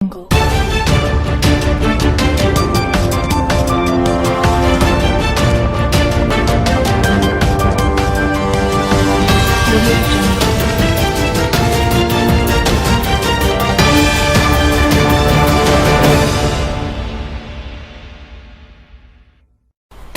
jungle. Jungle.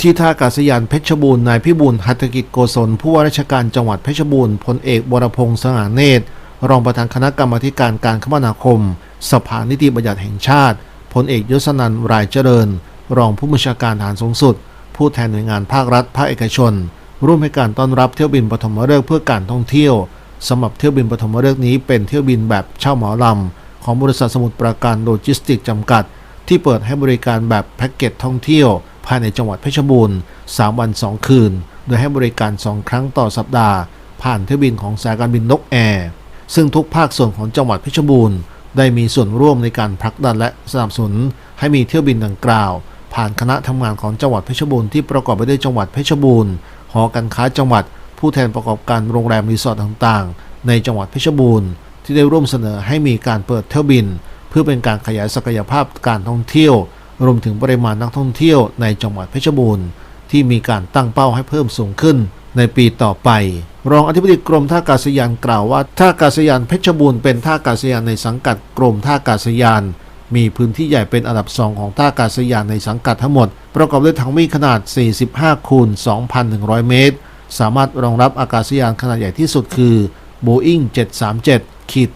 ที่ท่าอากาศยานเพชรบูรณ์นายพิบูลหัตถกิจโกศลผู้ว่าราชการจังหวัดเพชรบูรณ์พลเอกวรพงษ์สง่าเนตรรองประธานคณะกรรมาการการคมนาคม สภานิติบัญญัติแห่งชาติพลเอกยศนันรายเจริญ รองผู้บัญชาการทหารสูงสุด ผู้แทนหน่วยงานภาครัฐภาคเอกชน ร่วมให้การต้อนรับเที่ยวบินปฐมฤกษ์เพื่อการท่องเที่ยวสำหรับเที่ยวบินปฐมฤกษ์นี้เป็นเที่ยวบินแบบเช่าเหมาลำของบริษัทสมุทรปราการโลจิสติกจำกัด ที่เปิดให้บริการแบบแพ็กเกจท่องเที่ยว ภายในจังหวัดเพชรบูรณ์ 3 วัน 2 คืน โดยให้บริการ 2 ครั้งต่อสัปดาห์ ผ่านเที่ยวบินของสายการบินนกแอร์ซึ่งทุกภาคส่วนของจังหวัดเพชรบูรณ์ ได้มีส่วนร่วมในการผลักดันและสนับสนุนให้มีเที่ยวบินดังกล่าว ผ่านคณะทำงานของจังหวัดเพชรบูรณ์ที่ประกอบไปด้วยจังหวัดเพชรบูรณ์หอการค้าจังหวัด ผู้แทนประกอบการโรงแรมรีสอร์ทต่างๆ ในจังหวัดเพชรบูรณ์ที่ได้ร่วมเสนอให้มีการเปิดเที่ยวบิน เพื่อเป็นการขยายศักยภาพการท่องเที่ยว รวมถึงปริมาณนักท่องเที่ยวในจังหวัดเพชรบูรณ์ที่มีการตั้งเป้าให้เพิ่มสูงขึ้นในปีต่อไป รองอธิบดีกรมท่าอากาศยานกล่าวว่าท่าอากาศยานเพชรบูรณ์เป็นท่าอากาศยานในสังกัดกรมท่าอากาศยาน มีพื้นที่ใหญ่เป็นอันดับสองของท่าอากาศยานในสังกัดทั้งหมด ประกอบด้วยถังวิ่งขนาด 45 คูณ 2,100 เมตร สามารถรองรับอากาศยานขนาดใหญ่ที่สุดคือ Boeing 737ขีด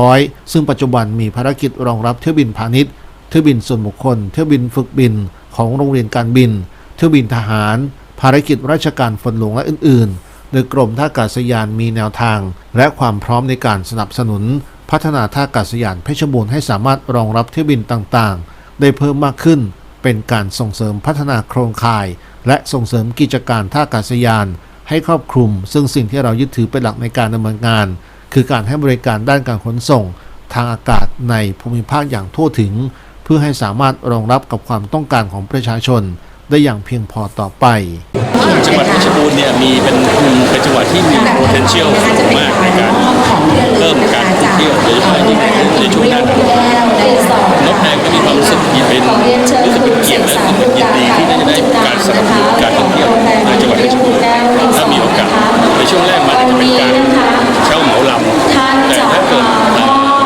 800 ซึ่งปัจจุบันมีภารกิจรองรับเที่ยวบินพาณิชย์ เที่ยวบินส่วนบุคคล เที่ยวบินฝึกบินของโรงเรียนการบิน เที่ยวบินทหาร ภารกิจราชการฝนหลวงและอื่นๆ โดยกรมท่าอากาศยานมีแนวทาง และความพร้อมในการสนับสนุน พัฒนาท่าอากาศยานเพชรบูรณ์ให้สามารถรองรับเที่ยวบินต่างๆ ได้เพิ่มมากขึ้น เป็นการส่งเสริมพัฒนาโครงข่าย และส่งเสริมกิจการท่าอากาศยาน ให้ครอบคลุม ซึ่งสิ่งที่เรายึดถือเป็นหลักในการดำเนินงาน คือการให้บริการด้านการขนส่ง ทางอากาศในภูมิภาคอย่างทั่วถึง เพื่อให้สามารถรองรับกับความต้องการของประชาชน ได้อย่างเพียงพอต่อไป จังหวัดเพชรบูรณ์เนี่ยมีเป็นเป็นจังหวัดที่มี potential สูงมากในการเพิ่มการท่องเที่ยวโดยเฉพาะยิ่งในช่วงหน้าหนาวนกแดงก็มีความรู้สึกยินเป็นรู้สึกเป็นเกียรติและรู้สึกยินดีที่ได้จะได้การสนับสนุนการท่องเที่ยวในจังหวัดเพชรบูรณ์ถ้ามีโอกาสในช่วงแรกมันจะเป็นการเช่าเหมาลำแต่ถ้าเกิด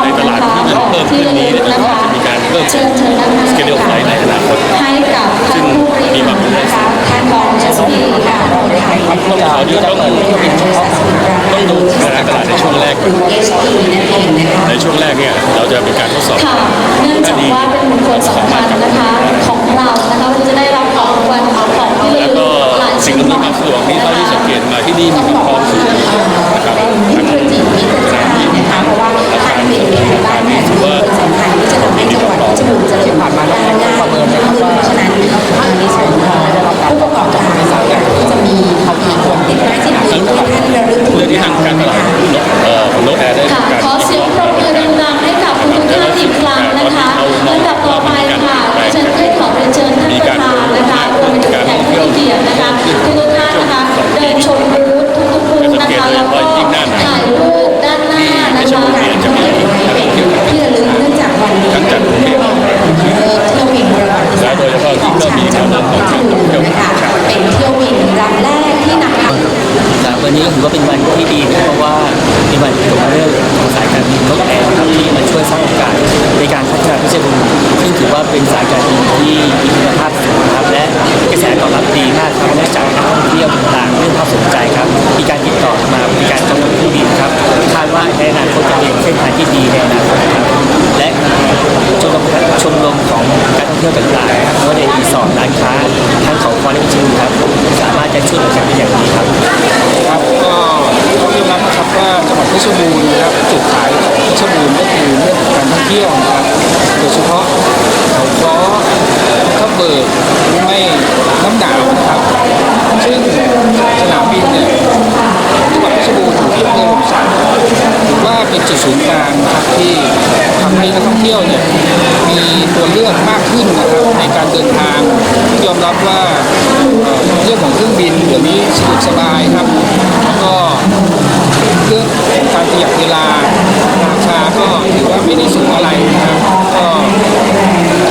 ในตลาดที่มันเพิ่มขึ้นนี้เนี่ยก็จะมีการเพิ่มสเกลไฟในอนาคต ต้องขอที่ต้องต้องดูการตลาดในช่วงแรกก่อน HP นั่นเองนะคะในช่วงแรกเนี่ยเราจะเป็นการทดสอบค่ะเนื่องจากว่าเป็นบุคคลสำคัญนะคะของเรานะคะที่จะได้รับของรางวัลของของที่ระแล้วลึก็กหลายสิ่ชิ้งนอำนวยความสะดวกนี้เท่าที่สังเกตมาที่นี่มีความพร้อมสูงำดับต่อไปค่ะดิฉันได้ขอเรียนเชิญท่านประธานนะคะรวมไปถึงแขกผู้มีเกียรตินะคะทุกๆท่านนะคะเดินชมบูธทุกๆบูธนะคะแล้วก็ถ่ายรูปด้านหน้านะคะที่ระลึกเนื่องจากวันนี้ทั้งจากกรุงเทพเที่ยวบินประวัติศาสตร์ของชาวจังหวัดเพชรบูรณ์นะคะเป็นเที่ยวบินลำแรกที่นำครับวันนี้ก็ถือว่าเป็นวันที่ดีนะเพราะว่าเป็นวันที่ผมเริ่มของ ว่าเป็นสายการบินที่มีคุณภาพสูงครับและกระแสตอบรับดีมากครับเนื่องจากนักท่องเที่ยวต่างๆเรื่องความสนใจครับมีการติดต่อมามีการจองเครื่องบินครับคาดว่าในอนาคตจะเป็นเส้นทางที่ จุดศูนย์กลางนะครับที่ทำให้นักท่องเที่ยวเนี่ยมีตัวเลือกมากขึ้นนะครับในการเดินทางยอมรับว่าเรื่องของเครื่องบินเดี๋ยวนี้สะดวกสบายครับแล้วก็เรื่องของการประหยัดเวลาราคาก็ถือว่าไม่ได้สูงอะไรนะครับก็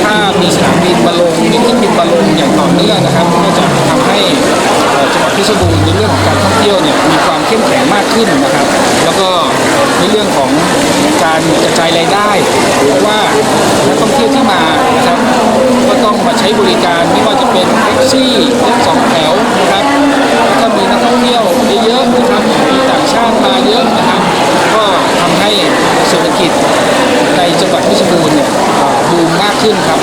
ถ้ามีสนามบินบอลลงมีเครื่องบินบอลลงอย่างต่อเนื่องนะครับก็จะทำให้จังหวัดพิษณุโลกในเรื่องของการท่องเที่ยวเนี่ยมีความเข้มแข็งมากขึ้นนะครับ ในเรื่องของการกระจายรายได้ หรือว่านักท่องเที่ยวที่มานะครับก็ต้องมาใช้บริการไม่ว่าจะเป็นแท็กซี่รถสองแถวนะครับถ้ามีนักท่องเที่ยวเยอะๆนะครับมีต่างชาติมาเยอะนะครับ ก็ทำให้เศรษฐกิจในจังหวัดพชรบูรณ์เนี่ยบูมมากขึ้นครับ